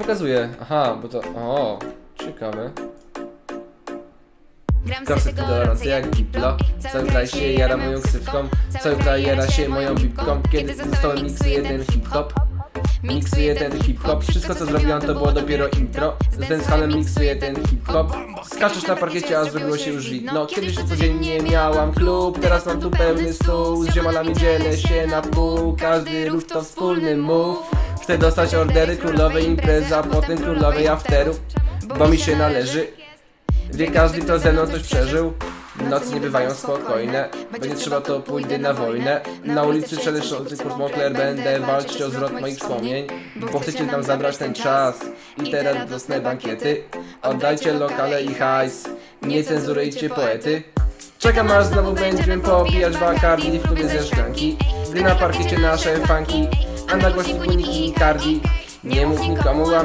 pokazuje? Aha, bo to... O, ciekawe. Gram Korsy gorące jak Diplo. Cały kraj się jara moją ksywką. Cały kraj jara się moją bibką. Kiedy zostałem miksuje ten hip-hop. Miksuje ten hip-hop. Wszystko co zrobiłam to było dopiero intro. Z dancehallem miksuję ten hip-hop. Skaczesz na parkiecie, a zrobiło się już widno Kiedyś codziennie miałam klub Teraz mam tu pełny stół. Z ziomalami dzielę się na pół. Każdy ruch to wspólny move Chcę dostać ordery królowej impreza Potem królowej afterów Bo mi się należy. Wie każdy, kto ze mną coś przeżył? Nocy nie bywają spokojne Będzie trzeba to pójdę na wojnę. Na ulicy szeleszący kurs Moncler Będę walczyć o zwrot moich wspomnień Bo chcecie nam zabrać ten czas. I te radosne bankiety. Oddajcie lokale i hajs. Nie cenzurujcie poety. Czekam aż znowu będziemy popijać Bacardi w klubie ze szklanki. Gdy na parkiecie nasze funki A na głośniku Cardi Nie mów nikomu, a